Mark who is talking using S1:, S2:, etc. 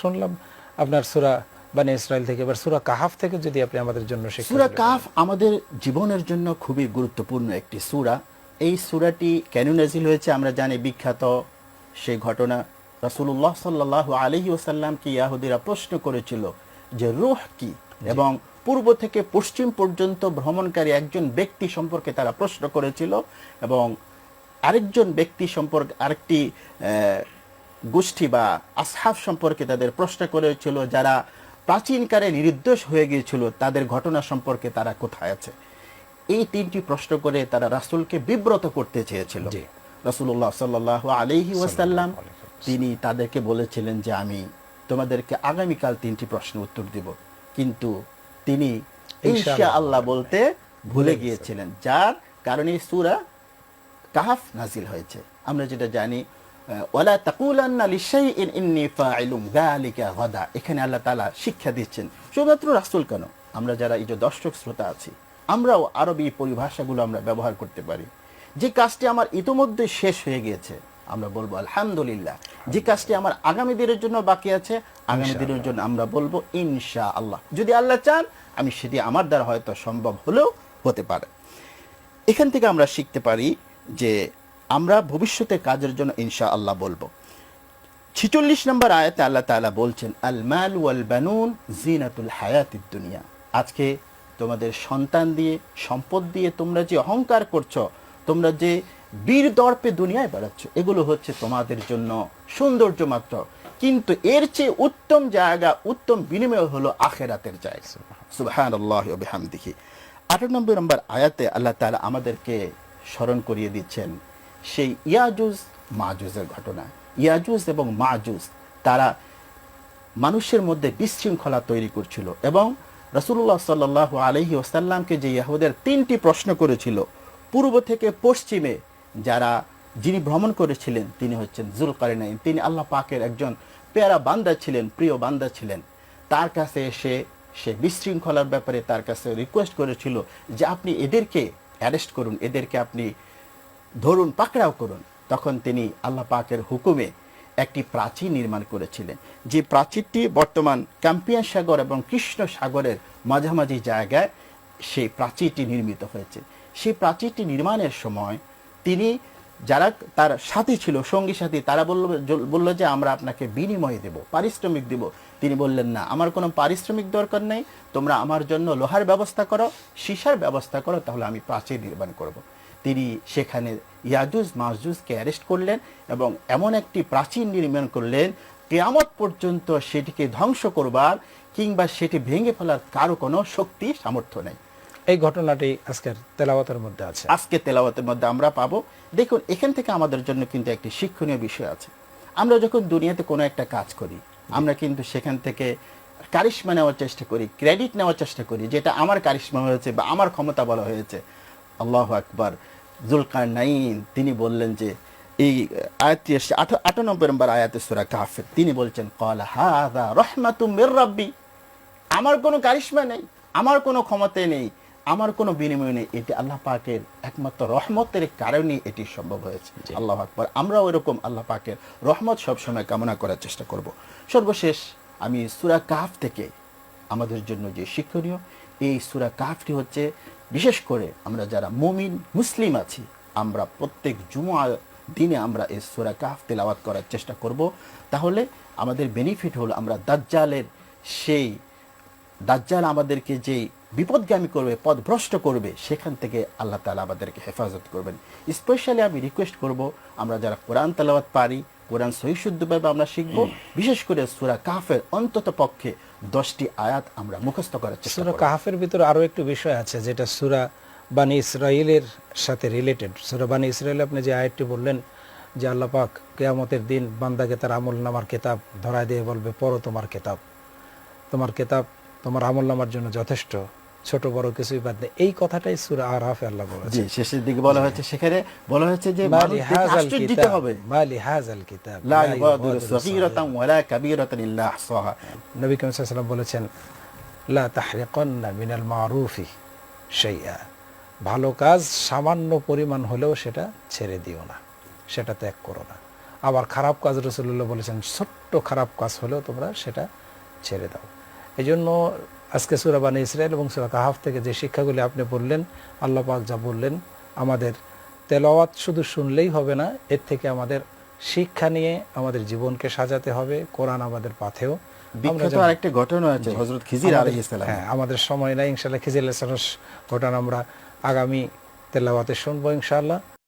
S1: শুনলাম আপনার সুরা বানি ইসরায়েল থেকে এবার সুরা কাহাফ থেকে যদি আপনি আমাদের জন্য
S2: সুরা। কাফ আমাদের জীবনের জন্য খুবই গুরুত্বপূর্ণ একটি সুরা। এই সুরাটি কেন নাজিল হয়েছে আমরা জানি বিখ্যাত সেই ঘটনা। রাসূলুল্লাহ সাল্লাল্লাহু আলাইহি ওয়াসাল্লামকে ইয়াহুদিরা প্রশ্ন করেছিল যে রূহ কি? এবং পূর্ব থেকে পশ্চিম পর্যন্ত ভ্রমণকারী একজন ব্যক্তি সম্পর্কে তারা প্রশ্ন করেছিল এবং আরেকজন ব্যক্তি সম্পর্কে আরেকটি আহ, গোষ্ঠী বা আসহাব সম্পর্কে তাদের প্রশ্ন করেছিল যারা প্রাচীনকালে নির্দোষ হয়ে গিয়েছিল তাদের ঘটনা সম্পর্কে তারা কোথায় আছে? এই তিনটি প্রশ্ন করে তারা রাসূলকে বিব্রত করতে চেয়েছিল।
S1: জি।
S2: রাসূলুল্লাহ সাল্লাল্লাহু আলাইহি ওয়াসাল্লাম তিনি তাদেরকে বলেছিলেন যে আমি তোমাদেরকে আগামীকাল তিনটি প্রশ্ন উত্তর দিব। কিন্তু তিনি ইনশা আল্লাহ বলতে ভুলে গিয়েছিলেন যার কারণে সূরা কাহাফ নাজিল হয়েছে। আমরা যেটা জানি ওয়ালা তাকুলান্না লিশাইইন ইন্নী ফাইলুম যালিকা গাদা। এখানে আল্লাহ তাআলা শিক্ষা দিচ্ছেন শুধুমাত্র রাসূল কেন? আমরা যারা এই যে দর্শক শ্রোতা আছি আমরাও আরবি পরিভাষাগুলো আমরা ব্যবহার করতে পারি। যে কাজটি আমার ইতোমধ্যে শেষ হয়ে গিয়েছে আমরা বলব আলহামদুলিল্লাহ। যে কাজটি আমার আগামী দিনের জন্য বাকি আছে আগামী দিনের জন্য আমরা বলব ইনশা আল্লাহ যদি আল্লাহ চান আমি সেটি আমার দ্বারা হয়তো সম্ভব হলেও হতে পারে। এখান থেকে আমরা শিখতে পারি যে আমরা ভবিষ্যতে কাজের জন্য ইনশা আল্লাহ বলব। ছিচল্লিশ নম্বর আয়াতে আল্লাহ তাআলা বলছেন আল মাল ওয়াল বানুন জিনাতুল হায়াতিদ দুনিয়া। আজকে তোমাদের সন্তান দিয়ে সম্পদ দিয়ে তোমরা যে অহংকার করছ তোমরা যে বীর দর্পে দুনিয়ায় বেড়াচ্ছ এগুলো হচ্ছে তোমাদের জন্য সৌন্দর্য মাত্র। কিন্তু এর চেয়ে উত্তম জায়গা উত্তম বিনিময় হলো আখেরাতের জায়গা। সুবহান আল্লাহ বিহামদিহি। আঠারো নম্বর নম্বর আয়াতে আল্লাহ তাআলা আমাদেরকে স্মরণ করিয়ে দিচ্ছেন সেই ইয়াজুজ, মাজুজের ঘটনা। ইয়াজুজ এবং মাজুজ, তারা মানুষের মধ্যে বিশৃঙ্খলা তৈরি করছিল এবং রসুল্লাহ সাল্লাহ আলহি ওসাল্লামকে যে ইয়াহুদের তিনটি প্রশ্ন করেছিল, পূর্ব থেকে পশ্চিমে যারা যিনি ভ্রমণ করেছিলেন, তিনি হচ্ছেন জুলকারিনাইন। তিনি আল্লাহ পাকের একজন পেয়ারা বান্দা ছিলেন, প্রিয় বান্দা ছিলেন। তার কাছে এসে সে বিশৃঙ্খলার ব্যাপারে তার কাছে রিকোয়েস্ট করেছিল যে আপনি এদেরকে অ্যারেস্ট করুন, এদেরকে আপনি ধরুন, পাকড়াও করুন। তখন তিনি আল্লাহ পাকের হুকুমে একটি প্রাচীর নির্মাণ করেছিলেন। যে প্রাচীরটি বর্তমান ক্যাম্পিয়ান সাগর এবং কৃষ্ণ সাগরের মাঝামাঝি জায়গায় সেই প্রাচীরটি নির্মিত হয়েছে। সেই প্রাচীরটি নির্মাণের সময় তিনি যারা তার সাথী ছিল, সঙ্গী সাথী, তারা বলল, বলল যে, আমরা আপনাকে বিনিময় দেব, পারিশ্রমিক দেব। তিনি বললেন, না, আমার কোনো পারিশ্রমিক দরকার নেই। তোমরা আমার জন্য লোহার ব্যবস্থা করো, সীসার ব্যবস্থা করো, তাহলে আমি প্রাচীর নির্মাণ করব। তিনি সেখানে ইয়াজুজ মাজুজকে অ্যারেস্ট করলেন এবং এমন একটি প্রাচীন নির্মাণ করলেন কেয়ামত পর্যন্ত সেটিকে ধ্বংস করবার কিংবা সেটি ভেঙে ফেলার কারও কোনো শক্তি সামর্থ্য নেই।
S1: এই ঘটনাটি আজকের তেলাওয়াতের মধ্যে আছে।
S2: আজকে তেলাওয়াতের মধ্যে আমরা পাবো। দেখুন এখান থেকে আমাদের জন্য কিন্তু একটি শিক্ষণীয় বিষয় আছে। আমরা যখন দুনিয়াতে কোনো একটা কাজ করি আমরা কিন্তু সেখান থেকে কারিশ্মা নেওয়ার চেষ্টা করি ক্রেডিট নেওয়ার চেষ্টা করি যেটা আমার কারিশ্মা হয়েছে বা আমার ক্ষমতা বলা হয়েছে। আল্লাহ আকবার। জুলকার নাইন তিনি বললেন যে এই আয়াতটি এসে আটানব্বই নম্বর আয়াতে সুরা কাফের তিনি বলছেন কলা হাদা রহমাতুম মির রাব্বি। আমার কোনো কারিশ্মা নেই আমার কোনো ক্ষমতা নেই আমার কোনো বিনিময় নেই। এটি আল্লাহ পাকের একমাত্র রহমতের কারণে এটি সম্ভব হয়েছে। আল্লাহ আকবর। আমরাও এরকম আল্লাহ পাকের রহমত সবসময় কামনা করার চেষ্টা করব। সর্বশেষ আমি সুরা কাফ থেকে আমাদের জন্য যে শিক্ষণীয় এই সুরা কাফটি হচ্ছে বিশেষ করে আমরা যারা মুমিন, মুসলিম আছি, আমরা প্রত্যেক জুমা দিনে আমরা এই সোরা কাফ তেলাওয়াত করার চেষ্টা করব। তাহলে আমাদের বেনিফিট হলো আমরা দাজ্জালের সেই, দাজ্জাল আমাদেরকে যে বিপদগামী করবে, পথভ্রষ্ট করবে, সেখান থেকে আল্লাহ তালা আমাদেরকে হেফাজত করবেন। স্পেশালি আমি রিকোয়েস্ট করব, আমরা যারা কোরআন তালাবাত পারি কোরআন সহিশুদ্ধভাবে আমরা শিখব। বিশেষ করে সুরা কাফের অন্তত পক্ষে দশটি আয়াত আমরা মুখস্থ করার চেষ্টা
S1: সুরা কাহাফের ভিতরে আরও একটু বিষয় আছে যেটা সুরা বানি ইসরায়েলের সাথে রিলেটেড সুরা বানি ইসরায়েল আপনি যে আয়াতটি বললেন যে আল্লাহ পাক কেয়ামতের দিন বান্দাকে তার আমল নামার কেতাব ধরায় দিয়ে বলবে পড়ো তোমার কেতাব। তোমার কেতাব তোমার আমল নামার জন্য যথেষ্ট। ছোট বড় কিছুই বাদ নেই। এই কথাটাই সুরা আরাফে আল্লাহ বলেছে
S2: শেষের দিকে বলা হয়েছে সেখানে বলা হয়েছে যে
S1: মালি হাজাল
S2: আশ্চর্যিত
S1: কিতাব
S2: হবে।
S1: মালি হাজাল কিতাব
S2: লা
S1: লা
S2: ইউগাদিরু
S1: ইউগাদিরু
S2: ওয়ালা কাবীরাতান ইল্লা আহসাহা।
S1: নবী করিম সাল্লাল্লাহু আলাইহি ওয়াসাল্লাম বলেছেন লা তাহরিকান্না মিনাল মারুফি শাইআ। ভালো কাজ সামান্য পরিমাণ হলেও সেটা ছেড়ে দিও না সেটা ত্যাগ করো না। আবার খারাপ কাজ রসুল্লাহ বলেছেন ছোট্ট খারাপ কাজ হলেও তোমরা সেটা ছেড়ে দাও। এই জন্য আজকে সুরা বানী ইসরায়েল এবং সুরা কাহাফ থেকে যে শিক্ষাগুলি আপনি বললেন আল্লাহ পাক যা বললেন আমাদের তেলাওয়াত শুধু শুনলেই হবে না এর থেকে আমাদের শিক্ষা নিয়ে আমাদের জীবনকে সাজাতে হবে কোরআন আমাদের পাথেও
S2: বিখ্যাত
S1: যেন-
S2: ঘটনা আছে হজরত খিজির
S1: আমাদের- হ্যাঁ আমাদের সময় নাই ইনশাল্লাহ খিজিল ঘটনা আমরা আগামী তেলাওয়াতে শুনব ইনশাআল্লাহ।